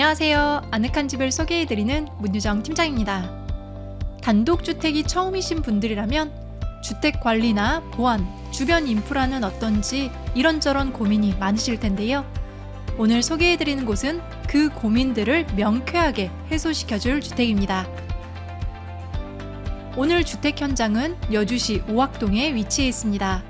안녕하세요. 아늑한 집을 소개해드리는 문유정 팀장입니다. 단독주택이 처음이신 분들이라면 주택 관리나 보안, 주변 인프라는 어떤지 이런저런 고민이 많으실 텐데요. 오늘 소개해드리는 곳은 그 고민들을 명쾌하게 해소시켜줄 주택입니다. 오늘 주택 현장은 여주시 오악동에 위치해 있습니다.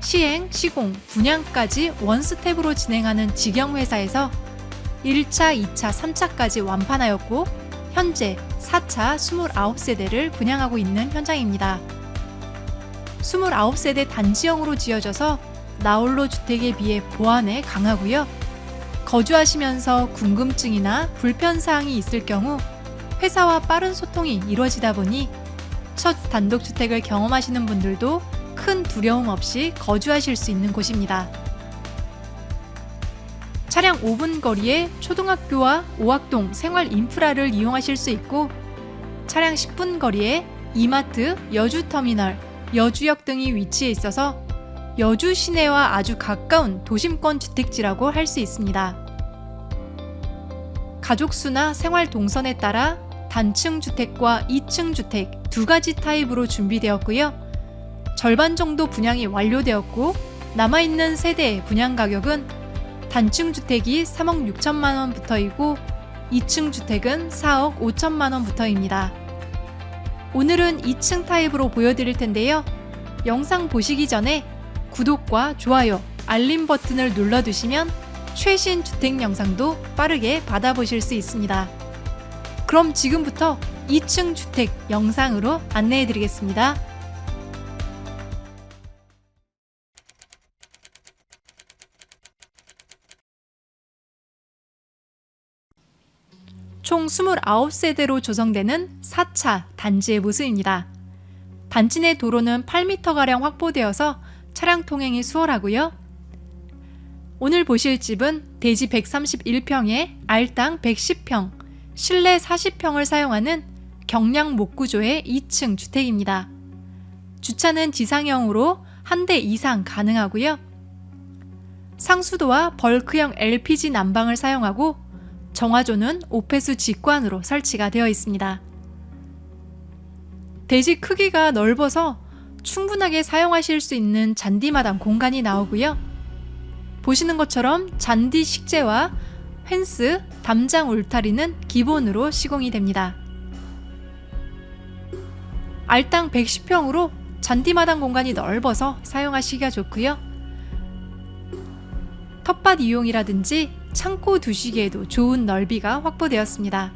시행, 시공, 분양까지 원스텝으로 진행하는 직영회사에서 1차, 2차, 3차까지 완판하였고 현재 4차 29세대를 분양하고 있는 현장입니다. 29세대 단지형으로 지어져서 나홀로 주택에 비해 보안에 강하고요. 거주하시면서 궁금증이나 불편사항이 있을 경우 회사와 빠른 소통이 이루어지다 보니 첫 단독주택을 경험하시는 분들도 큰 두려움 없이 거주하실 수 있는 곳입니다. 차량 5분 거리에 초등학교와 오학동 생활 인프라를 이용하실 수 있고 차량 10분 거리에 이마트, 여주터미널, 여주역 등이 위치해 있어서 여주 시내와 아주 가까운 도심권 주택지라고 할 수 있습니다. 가족 수나 생활 동선에 따라 단층 주택과 2층 주택 두 가지 타입으로 준비되었고요. 절반 정도 분양이 완료되었고 남아있는 세대의 분양 가격은 단층 주택이 3억 6천만 원부터이고 2층 주택은 4억 5천만 원부터입니다. 오늘은 2층 타입으로 보여드릴 텐데요. 영상 보시기 전에 구독과 좋아요, 알림 버튼을 눌러두시면 최신 주택 영상도 빠르게 받아보실 수 있습니다. 그럼 지금부터 2층 주택 영상으로 안내해 드리겠습니다. 총 29세대로 조성되는 4차 단지의 모습입니다. 단지 내 도로는 8m가량 확보되어서 차량 통행이 수월하고요. 오늘 보실 집은 대지 131평에 알땅 110평, 실내 40평을 사용하는 경량 목구조의 2층 주택입니다. 주차는 지상형으로 한 대 이상 가능하고요. 상수도와 벌크형 LPG 난방을 사용하고 정화조는 오폐수 직관으로 설치가 되어 있습니다. 대지 크기가 넓어서 충분하게 사용하실 수 있는 잔디마당 공간이 나오고요. 보시는 것처럼 잔디 식재와 펜스, 담장 울타리는 기본으로 시공이 됩니다. 알땅 110평으로 잔디마당 공간이 넓어서 사용하시기가 좋고요. 텃밭 이용이라든지 창고 두시기에도 좋은 넓이가 확보되었습니다.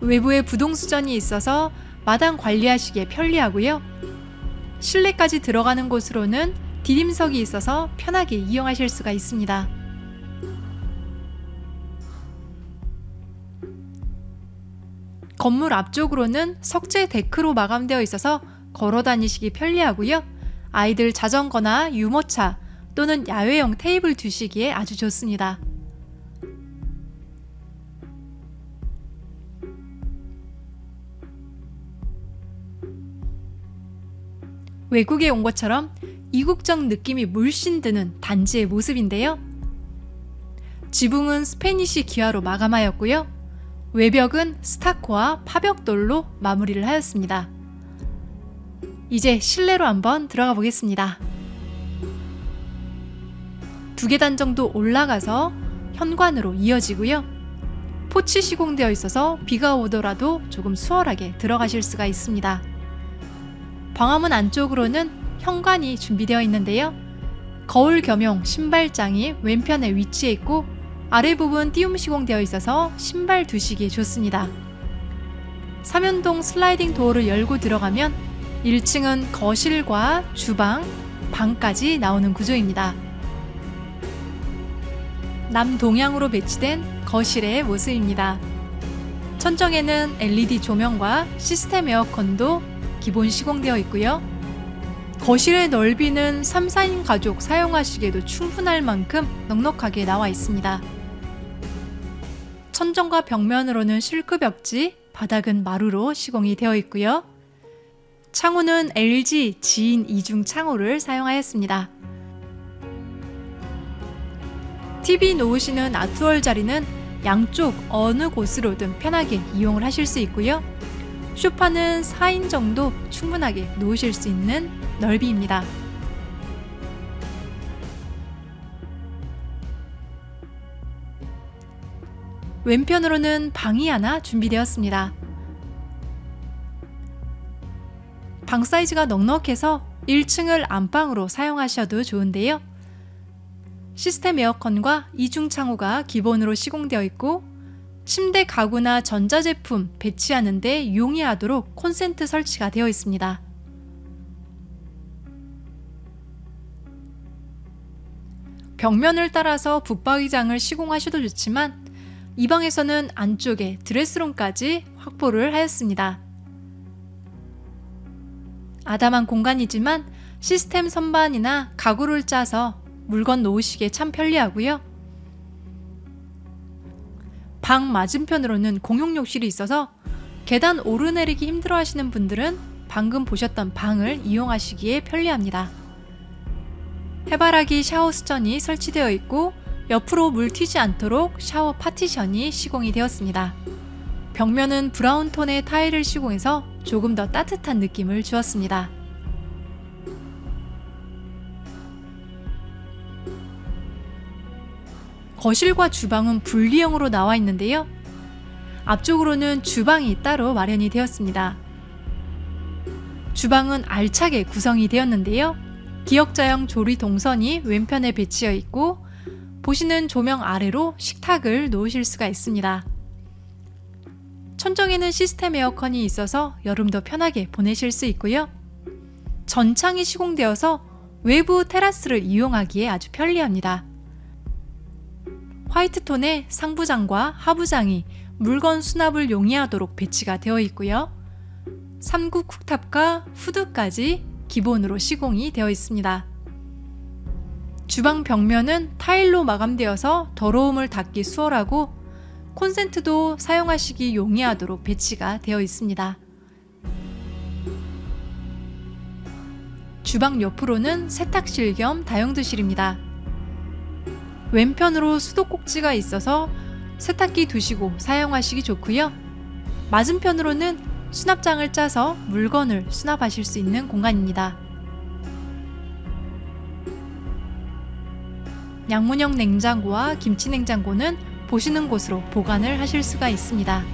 외부에 부동 수전이 있어서 마당 관리하시기에 편리하고요. 실내까지 들어가는 곳으로는 디딤석이 있어서 편하게 이용하실 수가 있습니다. 건물 앞쪽으로는 석재 데크로 마감되어 있어서 걸어 다니시기 편리하고요. 아이들 자전거나 유모차 또는 야외용 테이블 두시기에 아주 좋습니다. 외국에 온 것처럼 이국적 느낌이 물씬 드는 단지의 모습인데요. 지붕은 스페니시 기와로 마감하였고요. 외벽은 스타코와 파벽돌로 마무리를 하였습니다. 이제 실내로 한번 들어가 보겠습니다. 두 계단 정도 올라가서 현관으로 이어지고요. 포치 시공되어 있어서 비가 오더라도 조금 수월하게 들어가실 수가 있습니다. 광화문 안쪽으로는 현관이 준비되어 있는데요. 거울 겸용 신발장이 왼편에 위치해 있고 아래 부분 띄움 시공되어 있어서 신발 두시기 좋습니다. 삼연동 슬라이딩 도어를 열고 들어가면 1층은 거실과 주방, 방까지 나오는 구조입니다. 남동향으로 배치된 거실의 모습입니다. 천정에는 LED 조명과 시스템 에어컨도 기본 시공되어 있고요. 거실의 넓이는 3, 4인 가족 사용하시기에도 충분할 만큼 넉넉하게 나와 있습니다. 천정과 벽면으로는 실크 벽지, 바닥은 마루로 시공이 되어 있고요. 창호는 LG 지인 이중 창호를 사용하였습니다. TV 놓으시는 아트월 자리는 양쪽 어느 곳으로든 편하게 이용을 하실 수 있고요. 쇼파는 4인 정도 충분하게 놓으실 수 있는 넓이입니다. 왼편으로는 방이 하나 준비되었습니다. 방 사이즈가 넉넉해서 1층을 안방으로 사용하셔도 좋은데요. 시스템 에어컨과 이중 창호가 기본으로 시공되어 있고 침대 가구나 전자제품 배치하는데 용이하도록 콘센트 설치가 되어 있습니다. 벽면을 따라서 붙박이장을 시공하셔도 좋지만 이 방에서는 안쪽에 드레스룸까지 확보를 하였습니다. 아담한 공간이지만 시스템 선반이나 가구를 짜서 물건 놓으시기에 참 편리하고요. 방 맞은편으로는 공용 욕실이 있어서 계단 오르내리기 힘들어 하시는 분들은 방금 보셨던 방을 이용하시기에 편리합니다. 해바라기 샤워 수전이 설치되어 있고 옆으로 물 튀지 않도록 샤워 파티션이 시공이 되었습니다. 벽면은 브라운 톤의 타일을 시공해서 조금 더 따뜻한 느낌을 주었습니다. 거실과 주방은 분리형으로 나와 있는데요. 앞쪽으로는 주방이 따로 마련이 되었습니다. 주방은 알차게 구성이 되었는데요. 기역자형 조리 동선이 왼편에 배치되어 있고 보시는 조명 아래로 식탁을 놓으실 수가 있습니다. 천정에는 시스템 에어컨이 있어서 여름도 편하게 보내실 수 있고요. 전창이 시공되어서 외부 테라스를 이용하기에 아주 편리합니다. 화이트 톤의 상부장과 하부장이 물건 수납을 용이하도록 배치가 되어 있고요. 3구 쿡탑과 후드까지 기본으로 시공이 되어 있습니다. 주방 벽면은 타일로 마감되어서 더러움을 닦기 수월하고 콘센트도 사용하시기 용이하도록 배치가 되어 있습니다. 주방 옆으로는 세탁실 겸 다용도실입니다. 왼편으로 수도꼭지가 있어서 세탁기 두시고 사용하시기 좋고요. 맞은편으로는 수납장을 짜서 물건을 수납하실 수 있는 공간입니다. 양문형 냉장고와 김치 냉장고는 보시는 곳으로 보관을 하실 수가 있습니다.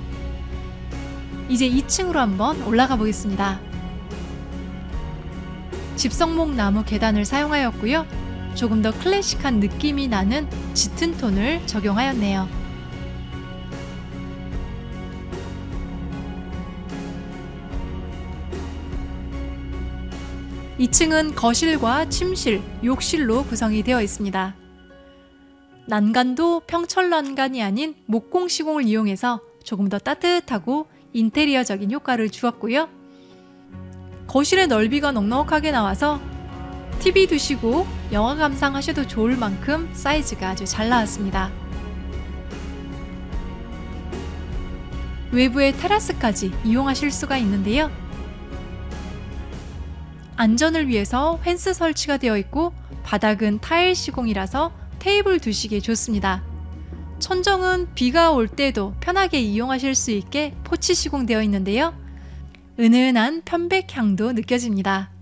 이제 2층으로 한번 올라가 보겠습니다. 집성목 나무 계단을 사용하였고요. 조금 더 클래식한 느낌이 나는 짙은 톤을 적용하였네요. (2층은) 거실과 침실, 욕실로 구성이 되어 있습니다. 난간도 평철 난간이 아닌 목공 시공을 이용해서 조금 더 따뜻하고 인테리어적인 효과를 주었고요. 거실의 넓이가 넉넉하게 나와서 TV 두시고 영화 감상하셔도 좋을 만큼 사이즈가 아주 잘 나왔습니다. 외부의 테라스까지 이용하실 수가 있는데요. 안전을 위해서 펜스 설치가 되어 있고 바닥은 타일 시공이라서 테이블 두시기에 좋습니다. 천정은 비가 올 때도 편하게 이용하실 수 있게 포치 시공되어 있는데요. 은은한 편백향도 느껴집니다.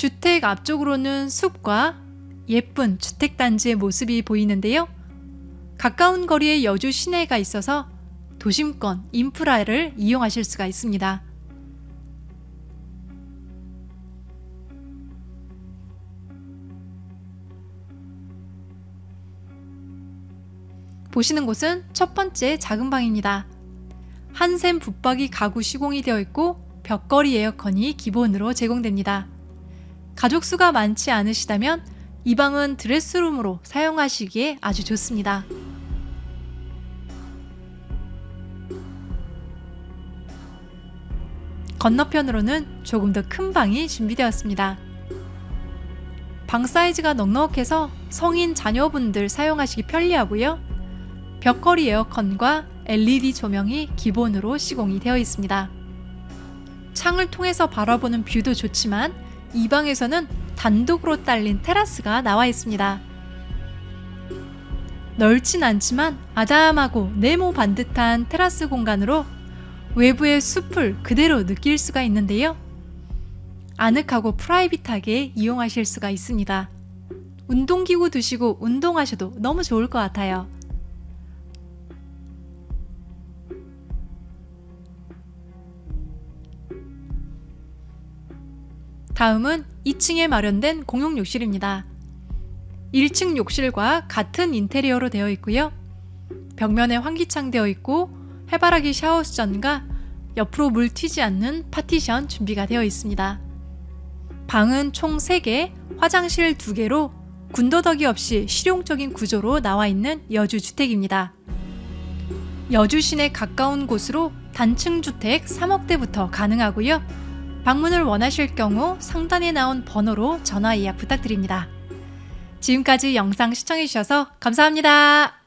주택 앞쪽으로는 숲과 예쁜 주택단지의 모습이 보이는데요. 가까운 거리에 여주 시내가 있어서 도심권 인프라를 이용하실 수가 있습니다. 보시는 곳은 첫 번째 작은 방입니다. 한샘 붙박이 가구 시공이 되어 있고 벽걸이 에어컨이 기본으로 제공됩니다. 가족 수가 많지 않으시다면 이 방은 드레스룸으로 사용하시기에 아주 좋습니다. 건너편으로는 조금 더 큰 방이 준비되었습니다. 방 사이즈가 넉넉해서 성인 자녀분들 사용하시기 편리하고요. 벽걸이 에어컨과 LED 조명이 기본으로 시공이 되어 있습니다. 창을 통해서 바라보는 뷰도 좋지만 이 방에서는 단독으로 딸린 테라스가 나와 있습니다. 넓진 않지만 아담하고 네모 반듯한 테라스 공간으로 외부의 숲을 그대로 느낄 수가 있는데요. 아늑하고 프라이빗하게 이용하실 수가 있습니다. 운동기구 두시고 운동하셔도 너무 좋을 것 같아요. 다음은 2층에 마련된 공용 욕실입니다. 1층 욕실과 같은 인테리어로 되어 있고요. 벽면에 환기창 되어 있고 해바라기 샤워 수전과 옆으로 물 튀지 않는 파티션 준비가 되어 있습니다. 방은 총 3개, 화장실 2개로 군더더기 없이 실용적인 구조로 나와 있는 여주 주택입니다. 여주 시내 가까운 곳으로 단층 주택 3억대부터 가능하고요. 방문을 원하실 경우 상단에 나온 번호로 전화 예약 부탁드립니다. 지금까지 영상 시청해주셔서 감사합니다.